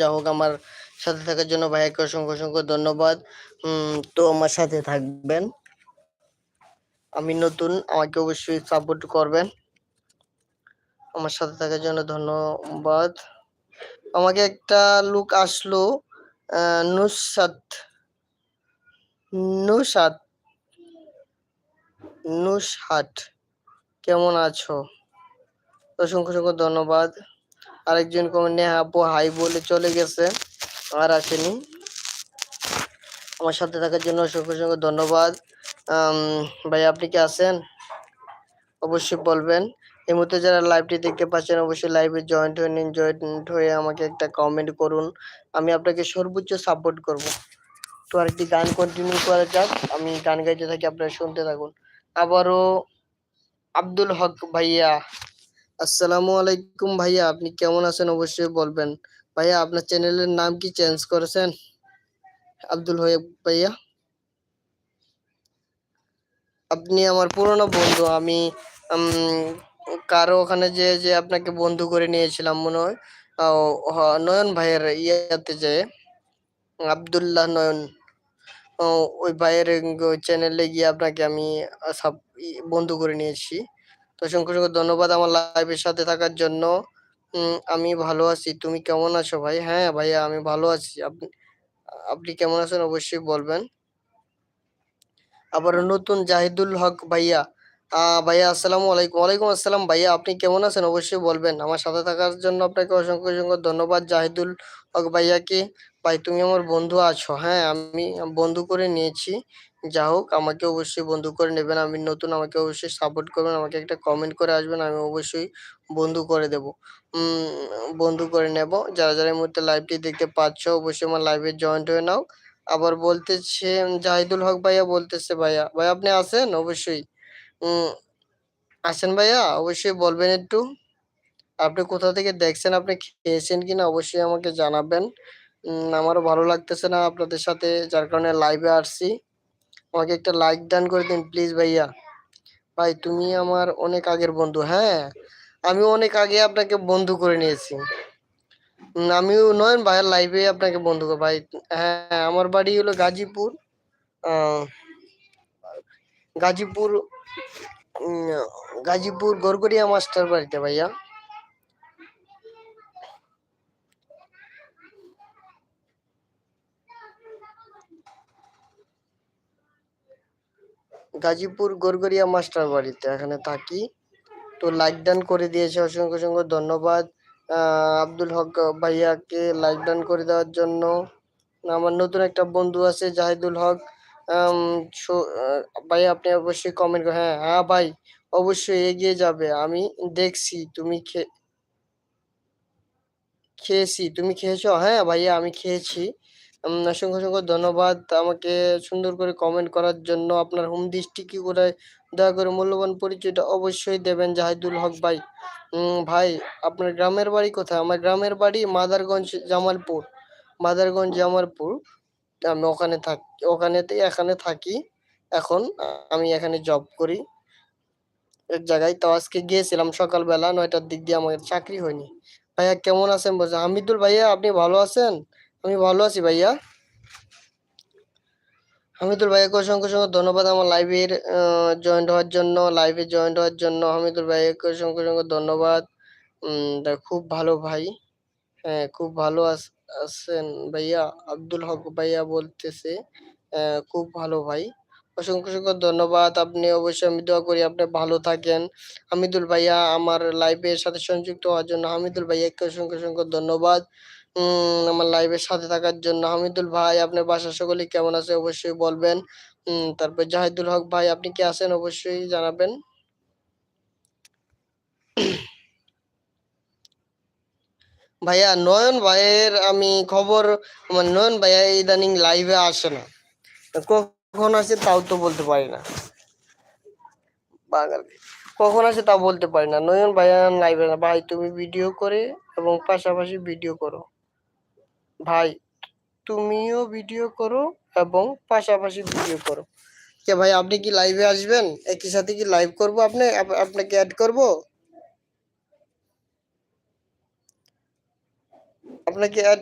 যা হোক আমার সাথে থাকার জন্য ভাইয়াকে অসংখ্য অসংখ্য ধন্যবাদ। তো আমার সাথে থাকবেন। আমি নতুন, আমাকে অবশ্যই সাপোর্ট করবেন। আমার সাথে থাকার জন্য ধন্যবাদ। আমাকে একটা লুক আসলো নুসাত নুসাত নুসহাট কেমন আছো? অসংখ্য অসংখ্য ধন্যবাদ। আরেকজন কমেন্ট নেহা আপু হাই বলে চলে গেছে, আর আসেনি। আমার সাথে থাকার জন্য অসংখ্য অসংখ্য ধন্যবাদ। ভাই, আপনি কি আছেন? অবশ্যই বলবেন। এই মুহূর্তে যারা লাইভটি দেখতে পাচ্ছেন, অবশ্যই লাইভে জয়েন্ট হয়ে নিন জয়েন্ট হয়ে আমাকে একটা কমেন্ট করুন। আমি আপনাকে সর্বোচ্চ সাপোর্ট করব। তো আরেকটি গান কন্টিনিউ করা যাক। আমি গান গাইতে থাকি, আপনারা শুনতে থাকুন। আবারও আব্দুল হক ভাইয়া। আসসালামু আলাইকুম ভাইয়া, আপনি কেমন আছেন অবশ্যই বলবেন। ভাইয়া, আপনার চ্যানেলের নাম কি চেঞ্জ করেছেন? আব্দুল হক ভাইয়া। আপনি আমার পুরনো বন্ধু, আমি কারও ওখানে যে যে আপনাকে বন্ধু করে নিয়েছিলাম মনে হয় নয়ন ভাইয়ের ইয়াতে যে, আব্দুল্লাহ নয়ন ওই ভাইয়ের চ্যানেলে গিয়ে আপনাকে আমি সাব বন্ধু করে নিয়েছি। তো অসংখ্য অসংখ্য ধন্যবাদ আমার লাইভের সাথে থাকার জন্য। আমি ভালো আছি। তুমি কেমন আছো ভাই? হ্যাঁ ভাইয়া আমি ভালো আছি। আপনি আপনি কেমন আছেন অবশ্যই বলবেন। আবার নতুন জাহিদুল হক ভাইয়া। ভাইয়া আসসালামু আলাইকুম। ওয়ালাইকুম আসসালাম ভাইয়া, আপনি কেমন আছেন? অবশ্যই বলবেন। আমার সাথে থাকার জন্য আপনাকে অসংখ্য অসংখ্য ধন্যবাদ জাহিদুল হক ভাইয়াকে। ভাই, তুমি আমার বন্ধু আছো হ্যাঁ? আমি বন্ধু করে নিয়েছি। যা হোক, আমাকে অবশ্যই বন্ধু করে নেবেন। আমি নতুন, আমাকে অবশ্যই সাপোর্ট করবেন। আমাকে একটা কমেন্ট করে আসবেন। আমি অবশ্যই বন্ধু করে দেব। বন্ধু করে নেব। যারা যারা এই মুহূর্তে লাইভটি দেখতে পাচ্ছ, অবশ্যই আমার লাইভে জয়েন্ট হয়ে নাও। আবার বলতেছে, জাহিদুল হক ভাইয়া বলতেছে, ভাইয়া, ভাই, আপনি আছেন? অবশ্যই। আসেন ভাইয়া? অবশ্যই বলবেন একটু। আপনি কোথা থেকে দেখছেন? আপনি খেয়েছেন কিনা? অবশ্যই আমাকে জানাবেন। আমারও ভালো লাগতেছে না আপনাদের সাথে, যার কারণে লাইভে আসছি। আমাকে একটা লাইক ডান করে দিন প্লিজ ভাইয়া। ভাই, তুমি আমার অনেক আগের বন্ধু হ্যাঁ? আমি অনেক আগে আপনাকে বন্ধু করে নিয়েছি। আমিও নয়ন ভাইয়ের লাইভে আপনাকে বন্ধু ভাই হ্যাঁ আমার বাড়ি হলো গাজীপুর গাজীপুর গাজীপুর গড়গড়িয়া মাস্টার বাড়িতে ভাইয়া। গাজীপুর গড়গড়িয়া মাস্টার বাড়িতে। এখানে থাকি। তো লাইক ডান করে দিয়েছে অসংখ্য অসংখ্য ধন্যবাদ। আব্দুল হক ভাইয়াকে লাইক ডান করে দেওয়ার জন্য। আমার নতুন একটা বন্ধু আছে, জাহিদুল হক। ভাই, আপনি অবশ্যই কমেন্ট হ্যাঁ হ্যাঁ ভাই, অবশ্যই এগিয়ে যাবে। আমি দেখছি, তুমি খে খেয়েছি, তুমি খেয়েছো? হ্যাঁ ভাইয়া, আমি খেয়েছি। অসংখ্য অসংখ্য ধন্যবাদ আমাকে সুন্দর করে কমেন্ট করার জন্য। আপনার হোম ডিস্ট্রিক্ট করে দয়া করে মূল্যবান পরিচয়টা অবশ্যই দেবেন জাহিদুল হক ভাই। ভাই, আপনার গ্রামের বাড়ি কোথায়? আমার গ্রামের বাড়ি মাদারগঞ্জ, জামালপুর। মাদারগঞ্জ, জামালপুর। আমি ওখানে থাকি, ওখানেতেই এখানে থাকি। এখন আমি এখানে জব করি। এক জায়গায় তো আজকে গিয়েছিলাম সকালবেলা, নয়টার দিক দিয়ে আমার চাকরি হয়নি। ভাইয়া, কেমন আছেন বলছেন? হামিদুল ভাইয়া, আপনি ভালো আছেন? আমি ভালো আছি ভাইয়া। হামিদুল ভাইয়াকে অসংখ্য অসংখ্য ধন্যবাদ আমার লাইভের জয়েন্ট হওয়ার জন্য লাইভে জয়েন্ট হওয়ার জন্য। হামিদুল ভাইয়াকে অসংখ্য অসংখ্য ধন্যবাদ। খুব ভালো ভাই। হ্যাঁ খুব ভালো আছ- আছেন ভাইয়া। আব্দুল হক ভাইয়া বলতেছে খুব ভালো ভাই। অসংখ্য অসংখ্য ধন্যবাদ। আপনি অবশ্যই আমি দোয়া করি আপনি ভালো থাকেন। হামিদুল ভাইয়া আমার লাইভের সাথে সংযুক্ত হওয়ার জন্য হামিদুল ভাইয়াকে অসংখ্য অসংখ্য ধন্যবাদ। আমার লাইভের সাথে থাকার জন্য হামিদুল ভাই আপনার বাসার সকলে কেমন আছে অবশ্যই বলবেন। তারপর জাহিদুল হক ভাই, আপনি কি আছেন অবশ্যই জানাবেন। ভাইয়া, নয়ন ভাইয়ের আমি খবর, আমার নয়ন ভাইয়া ইদানিং লাইভে আসে না। কখন আসে তাও তো বলতে পারি না। বাঙালি। কখন আসে তাও বলতে পারি না। নয়ন ভাইয়া লাইভে না। ভাই, তুমি ভিডিও করে এবং পাশাপাশি ভিডিও করো। ভাই, তুমিও ভিডিও করো এবং পাশাপাশি ভিডিও করো। কে ভাই, আপনি কি লাইভে আসবেন? একই সাথে কি লাইভ করব আপনি? আপ- আপনাকে অ্যাড করব? আপনাকে অ্যাড